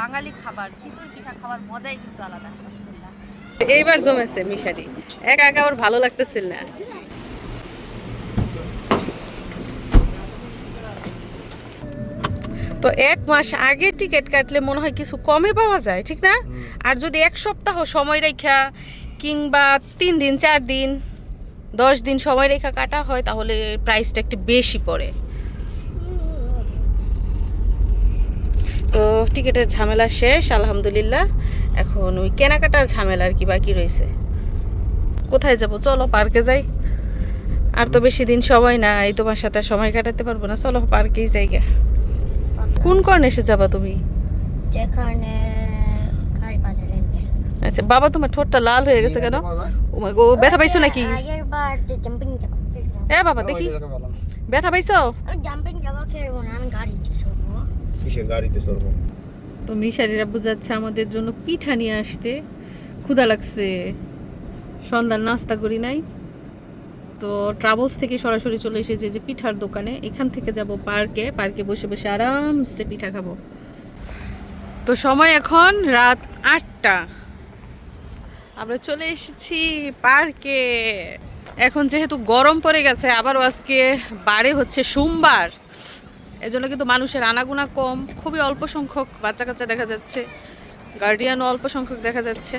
বাঙালি খাবার চিতই পিঠা খাবার মজাই কিন্তু আলাদা। এইবার জমেছে মিশারি। একা একা ওর ভালো লাগতেছিল না। তো এক মাস আগে টিকিট কাটলে মনে হয় কিছু কমে পাওয়া যায় ঠিক না? আর যদি এক সপ্তাহ সময় রেখা কিংবা তিন দিন চার দিন দশ দিন সময় রেখা কাটা হয় তাহলে প্রাইসটা একটু বেশি পড়ে। তো টিকিটের ঝামেলা শেষ আলহামদুলিল্লাহ। এখন ওই কেনাকাটার ঝামেলা আর কি বাকি রয়েছে। কোথায় যাব? চলো পার্কে যাই। আর তো বেশি দিন সময় নাই তোমার সাথে সময় কাটাতে পারব না। চলো পার্কেই যাই গে কোন কর্ণে এসে যাবা তুমি? যেখানে আচ্ছা বাবা তোমার ঠোঁটটা লাল হয়ে গেছে কেন? ও ব্যথা পাইছো নাকি? এ বাবা দেখি। ব্যথা পাইছো? জাম্পিং যাব খেলব না আমি চড়বো কিসের গাড়িতে চড়বো? তো মিশারিরা বুঝাচ্ছে আমাদের জন্য পিঠা নিয়ে আসতে। ক্ষুধা লাগছে। সন্ধ্যার নাস্তা করি নাই। তো ট্রাভেলস থেকে সরাসরি চলে এসেছে যে পিঠার দোকানে। এখান থেকে যাব পার্কে। পার্কে বসে বসে আরামসে পিঠা খাব। তো সময় এখন রাত আটটা। আমরা চলে এসেছি পার্কে। এখন যেহেতু গরম পড়ে গেছে, আবারও আজকে বারে হচ্ছে সোমবার। এজন্য কিন্তু মানুষের আনাগোনা কম, খুবই অল্প সংখ্যক বাচ্চা কাচ্চা দেখা যাচ্ছে গার্ডিয়ানও অল্প সংখ্যক দেখা যাচ্ছে।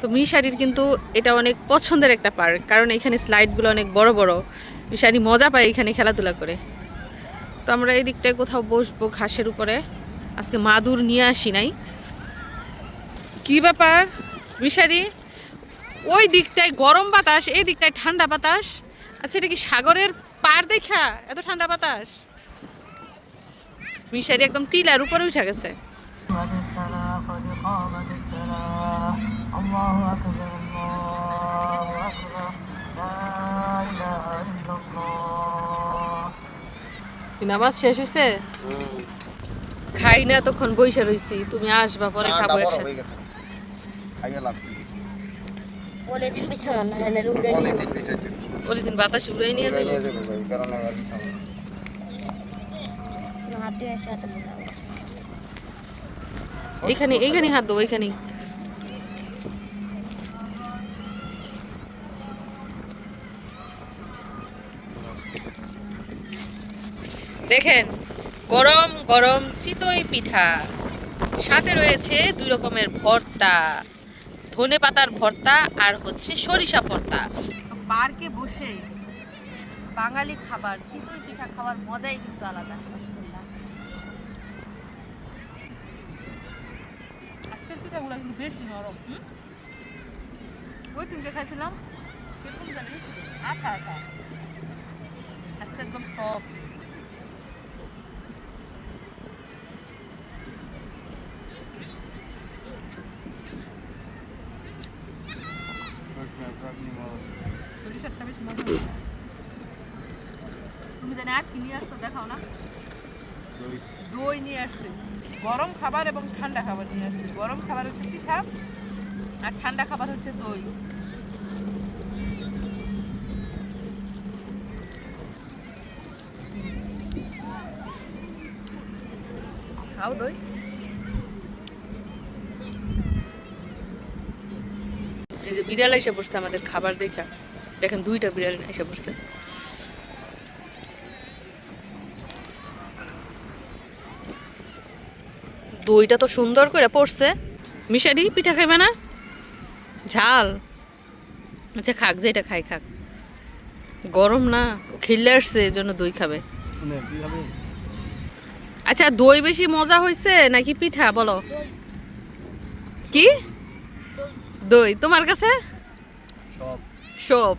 তো মিশারির কিন্তু এটা অনেক পছন্দের একটা পার্ক, কারণ এখানে স্লাইডগুলো অনেক বড় বড়। মিশারি মজা পায় এখানে খেলাধুলা করে। তো আমরা এই দিকটায় কোথাও বসবো ঘাসের উপরে। আজকে মাদুর নিয়ে আসি নাই। কি ব্যাপার? মিশারি, ওই দিকটায় গরম বাতাস, এই দিকটায় ঠান্ডা বাতাস? আচ্ছা এটা কি সাগরের পার দেখা? এত ঠান্ডা বাতাস? মিশারি একদম টিলার উপরে উঠে গেছে। নামাজ শেষ হয়েছে খাই না তখন বইসা রইছি। তুমি আসবা পরে খাব একসাথে। হয়ে পলিথিন বাতাস উড়াই নিয়ে যাব নিয়ে যাবে ভাই কারণ আর বিছানা হাত দিয়ে এসে হাতে মোটাবো এইখানে এইখানে হাত দেবো এইখানে দেখেন গরম গরম চিতই পিঠা। সাথে রয়েছে দুই রকমের ভর্তা। ধনে পাতার ভর্তা আর হচ্ছে সরিষা ভর্তা। পার্কে বসে বাঙালি খাবার চিতই পিঠা খাবার মজাই কিন্তু আলাদা। বিসমিল্লাহ। আজকের পিঠাগুলো কিন্তু বেশি নরম ওই তিনটে খাইছিলাম কীরকম জানিস আঠা আঠা আজকে একদম সফট সরিষারটা বেশি মজা হয়েছে। তুমি জানি আর কি নিয়ে আসছো দেখাও না দই নিয়ে আসছে। গরম খাবার এবং ঠান্ডা খাবার নিয়ে আসছে। গরম খাবার হচ্ছে পিঠা আর ঠান্ডা খাবার হচ্ছে দই। খাও দই। এই যে বিড়াল এসে পড়ছে আমাদের খাবার দেখা। দেখেন দুইটা বিড়াল এসে পড়ছে। দইটা তো সুন্দর করে পড়ছে। মিশারি পিঠা খাইবে না? ঝাল। আচ্ছা খাক যেটা খাই খাক। গরম না খেললে আসছে এই জন্য দই খাবে। হবে? আচ্ছা দই বেশি মজা হয়েছে নাকি পিঠা বলো? কি? দই তোমার কাছে? সব। সব।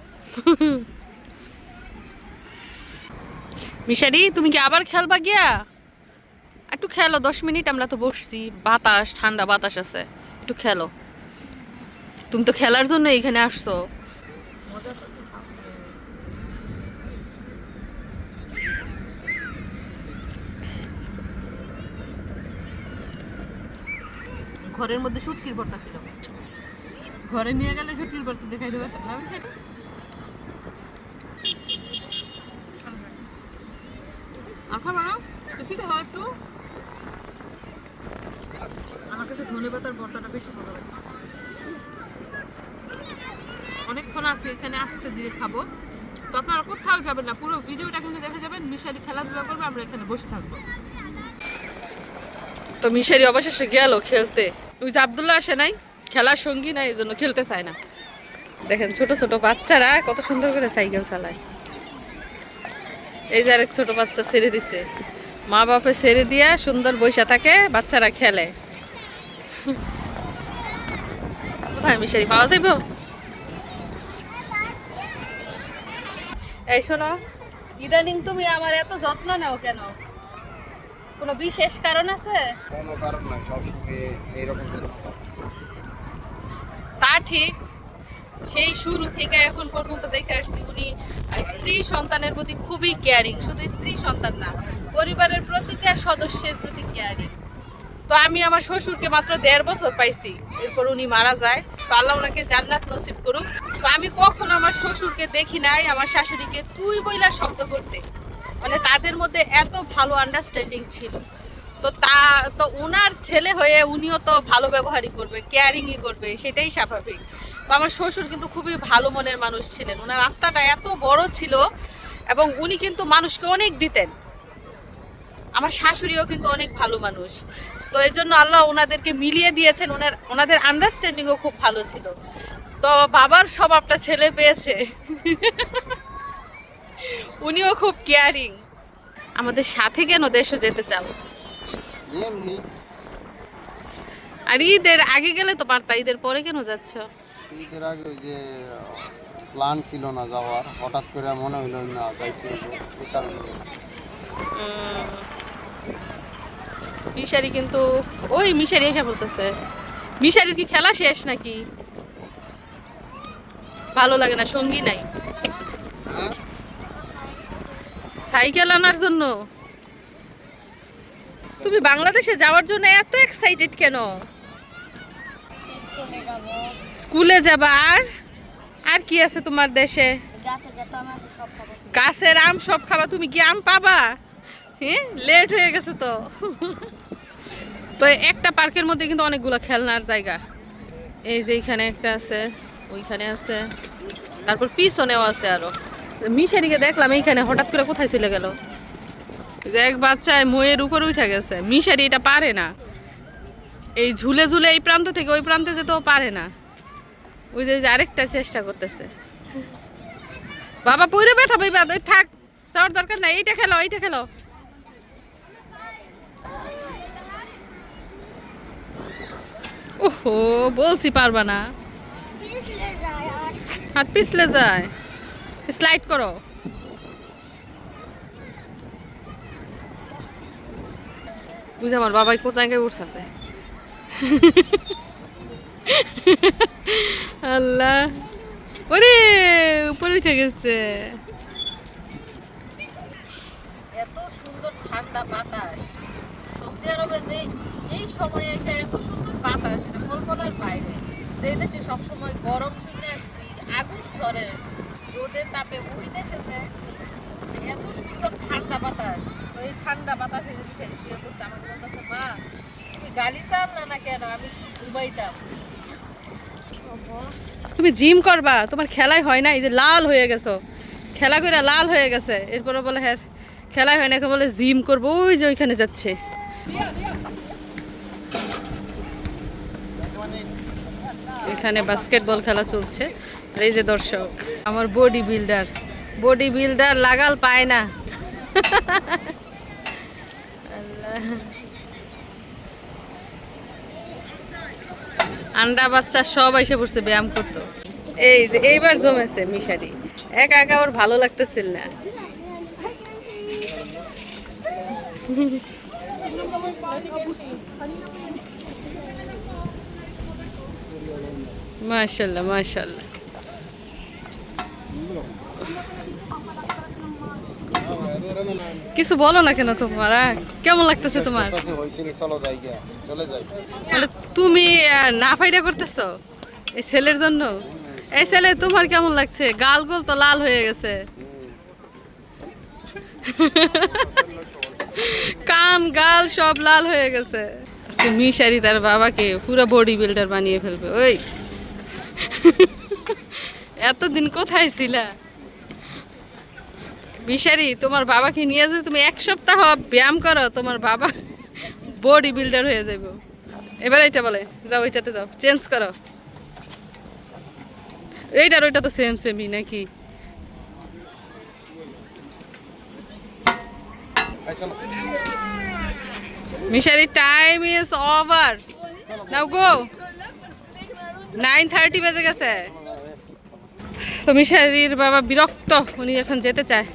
মিশারি তুমি কি আবার খেলবা গিয়া? একটু খেলো, দশ মিনিট আমরা তো বসছি। বাতাস, ঠান্ডা বাতাস আছে। একটু খেলো। তুমি তো খেলার জন্য এখানে আসছো। ঘরের মধ্যে সুটকির ভর্তা ছিল। ঘরে নিয়ে গেলে সুটকির ভর্তা দেখাই দেবে। না মিশারি আখা বাড়াও তো কি খাওয়া একটু কাছে ধনে পাতার ভর্তাটা বেশি মজা লাগতেছে। অনেকক্ষণ আছে, এখানে আসতে দিয়ে খাব। তো আপনারা কোথাও যাবেন না, পুরো ভিডিওটা কিন্তু দেখে যাবেন মিশারি খেলাধুলা করবে, আমরা এখানে বসে থাকব। তো মিশারি অবশেষে গেল খেলতে। ওই যে আবদুল্লাহ আসে নাই খেলার সঙ্গী নাই এই জন্য খেলতে চায় না। দেখেন ছোট ছোট বাচ্চারা কত সুন্দর করে সাইকেল চালায়। এই যে আরেক ছোট বাচ্চা ছেড়ে দিছে। মা বাপে ছেড়ে দিয়া সুন্দর বৈশা থাকে, বাচ্চারা খেলে। কোথায় মিশারি পাওয়া যাইব এই শোনো ইদানিং তুমি আমার এত যত্ন নাও কেন? কোনো বিশেষ কারণ আছে? কোনো কারণ নাই সবসময় এইরকম তা ঠিক সেই শুরু থেকে এখন পর্যন্ত দেখে আসছি উনি স্ত্রী সন্তানের প্রতি খুবই কেয়ারিং শুধু স্ত্রী সন্তান না পরিবারের প্রতিটা সদস্যের প্রতি কেয়ারিং তো আমি আমার শ্বশুরকে মাত্র দেড় বছর পাইছি এরপর উনি মারা যায়। তো আল্লাহ ওনাকে জান্নাত নসিব করুক। তো আমি কখনো আমার শ্বশুরকে দেখি নাই, আমার শাশুড়িকে তুই বইলা শব্দ করতে। মানে তাদের মধ্যে এত ভালো আন্ডারস্ট্যান্ডিং ছিল। তো তা, তো ওনার ছেলে হয়ে উনিও তো ভালো ব্যবহারই করবে কেয়ারিংই করবে, সেটাই স্বাভাবিক। তো আমার শ্বশুর কিন্তু খুবই ভালো মনের মানুষ ছিলেন। ওনার আত্মাটা এত বড় ছিল এবং উনি কিন্তু মানুষকে অনেক দিতেন। আমার শাশুড়িও কিন্তু অনেক ভালো মানুষ। তো এই জন্য আল্লাহ ওনাদেরকে মিলিয়ে দিয়েছেন ওনার ওনাদের আন্ডারস্ট্যান্ডিংও খুব ভালো ছিল। তো বাবার স্বভাবটা ছেলে পেয়েছে। উনিও খুব কেয়ারিং আমাদের সাথে কেন দেশে যেতে চাও? আর ঈদের আগে গেলে তো পারতা ঈদের পরে কেন যাচ্ছ? ঈদের আগে যে প্ল্যান ছিল না যাওয়ার। হঠাৎ করে মনে হইল না যাইছি এই কারণে। মিশারি কিন্তু ওই মিশারি এসে বলতেছে। মিশারির কি খেলা শেষ নাকি? ভালো লাগে না সঙ্গী নাই? সাইকেল আনার জন্য? তুমি বাংলাদেশে যাওয়ার জন্য এত এক্সাইটেড কেন? স্কুলে যাবা আর? আর কি আছে তোমার দেশে? গাছের আম সব খাবা তুমি কি আম পাবা? হ্যাঁ লেট হয়ে গেছে তো। তো একটা পার্কের মধ্যে কিন্তু অনেকগুলো খেলনার জায়গা। এই যে এখানে একটা আছে, ওইখানে আছে। তারপর পিছনেও আছে আরও। মিশারিকে দেখলাম এইখানে হঠাৎ করে কোথায় চলে গেল। এক বাচ্চায় ময়ের উপর উঠে গেছে। মিশারি এটা পারে না। এই ঝুলে ঝুলে এই প্রান্ত থেকে ওই প্রান্তে যেতেও পারে না। ওই যে আরেকটা চেষ্টা করতেছে। বাবা, পইরে ব্যথা ওই থাক, যাওয়ার দরকার নাই। এইটা খেলো এইটা খেলো। ওহো, বলছি পারবা না। হাত পিছলে যায়। স্লাইড করো। বুঝে আমার বাবাই কোচাঙ্গে উঠতেছে আল্লাহ। ওরে, উপরে উঠে গেছে। এত সুন্দর ঠান্ডা বাতাস। সৌদি আরবে যে এই সময়ে এসে এত সুন্দর বাতাস, এটা কল্পনার বাইরে। যে দেশে সবসময় গরম শুনে আসছি, আগুন ঝরে, রোদের তাপে ওই দেশে যে এত সুন্দর ঠান্ডা বাতাস, তো এই ঠান্ডা বাতাসে যে বিষয় শুয়ে পড়ছে, আমাকে বলতেছে, মা, তুমি গালি চাম না না কেন? আমি ঘুমাইতাম। তুমি জিম করবা, তোমার খেলাই হয় না, এই যে লাল হয়ে গেছো। খেলা করে লাল হয়ে গেছে। এরপরে বলে হ্যাঁ খেলাই হয় না। বলে, জিম করব, ওই যে ওইখানে যাচ্ছে। এখানে বাস্কেটবল খেলা চলছে। আর এই যে দর্শক, আমার বডি বিল্ডার বডি বিল্ডার লাগাল পায় না। আন্ডা বাচ্চা সব এসে পড়ছে, ব্যায়াম করতো। এই যে, এইবার জমেছে মিশারি। একা একা ওর ভালো লাগতেছিল না। মাশাল্লাহ মাশাল্লাহ কিছু বলো না কেন তোমার? কেমন লাগতেছে তোমার? তুমি না ফাইডা করতেছো? এই ছেলের জন্য? এই ছেলে তোমার কেমন লাগছে? গাল গোল তো লাল হয়ে গেছে। কান গাল সব লাল হয়ে গেছে। আজকে মিশারি তার বাবাকে পুরো বডি বিল্ডার বানিয়ে ফেলবে, ওই। এতদিন কোথায় ছিলা? মিশারি, তোমার বাবাকে নিয়ে যদি তুমি এক সপ্তাহ ব্যায়াম করো, তোমার বাবা বডি বিল্ডার হয়ে যাবে এবার এটা বলে, যাও ওইটাতে যাও চেঞ্জ করো। এইটার ওইটা তো সেম সেমই নাকি এই চলো misery time is over now go nine thirty বেজে গেছে। তো মিশারির বাবা বিরক্ত, উনি এখন যেতে চায়।